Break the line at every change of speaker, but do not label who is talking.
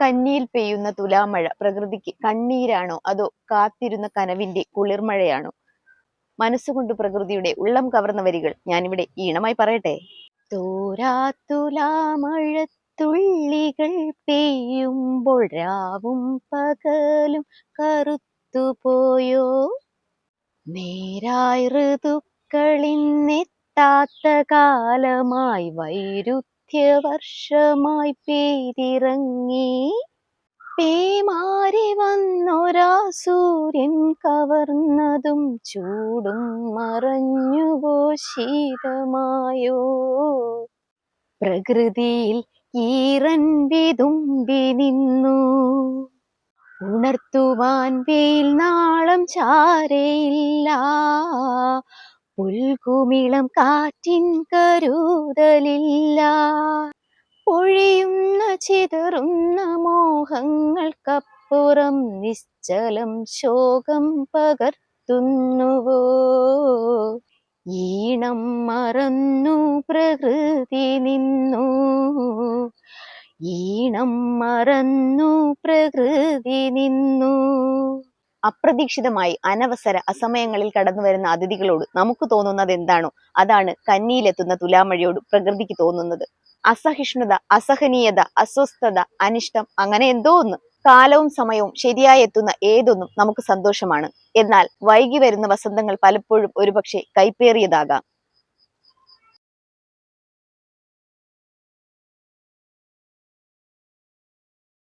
കന്നിയിൽ പെയ്യുന്ന തുലാമഴ പ്രകൃതിക്ക് കണ്ണീരാണോ? അതോ കാത്തിരുന്ന കനവിന്റെ കുളിർമഴയാണോ? മനസ്സുകൊണ്ട് പ്രകൃതിയുടെ ഉള്ളം കവർന്ന വരികൾ ഞാനിവിടെ ഈണമായി പറയട്ടെ. തോരാത്തുലാമഴത്തുള്ളികൾ പെയ്യുമ്പോൾ രാവും പകലും കറുത്തുപോയോ? നേരായ ഋതുക്കളിന്നെത്താത്ത കാലമായി വൈരുദ്ധ്യവർഷമായി പേരിറങ്ങി. പേമാരി വന്നൊരാ സൂര്യൻ കവർന്നതും ചൂടും മറഞ്ഞുവോ ശീതമായോ? പ്രകൃതിയിൽ ഈറൻ വിതുമ്പി നിന്നു. ഉണർത്തുവാൻ വെയിൽ നാളം ചാരയില്ല. പുൽകുമിളം കാറ്റിൻ കരുതലില്ല. പൊഴിയുന്ന ചിതറുന്ന മോഹങ്ങൾക്കപ്പുറം നിശ്ചലം ശോകം പകർത്തുന്നുവോ? ഈണം മറന്നു പ്രകൃതി നിന്നു. ഈണം മറന്നു പ്രകൃതി നിന്നു. അപ്രതീക്ഷിതമായി അനവസര അസമയങ്ങളിൽ കടന്നു വരുന്ന അതിഥികളോട് നമുക്ക് തോന്നുന്നത് എന്താണോ അതാണ് കന്നിയിലെത്തുന്ന തുലാമഴയോട് പ്രകൃതിക്ക് തോന്നുന്നത്. അസഹിഷ്ണുത അസഹനീയത അസ്വസ്ഥത അനിഷ്ടം അങ്ങനെ എന്തോ ഒന്ന്. കാലവും സമയവും ശരിയായി എത്തുന്ന ഏതൊന്നും നമുക്ക് സന്തോഷമാണ്. എന്നാൽ വൈകി വരുന്ന വസന്തങ്ങൾ പലപ്പോഴും ഒരുപക്ഷെ കൈപ്പേറിയതാകാം.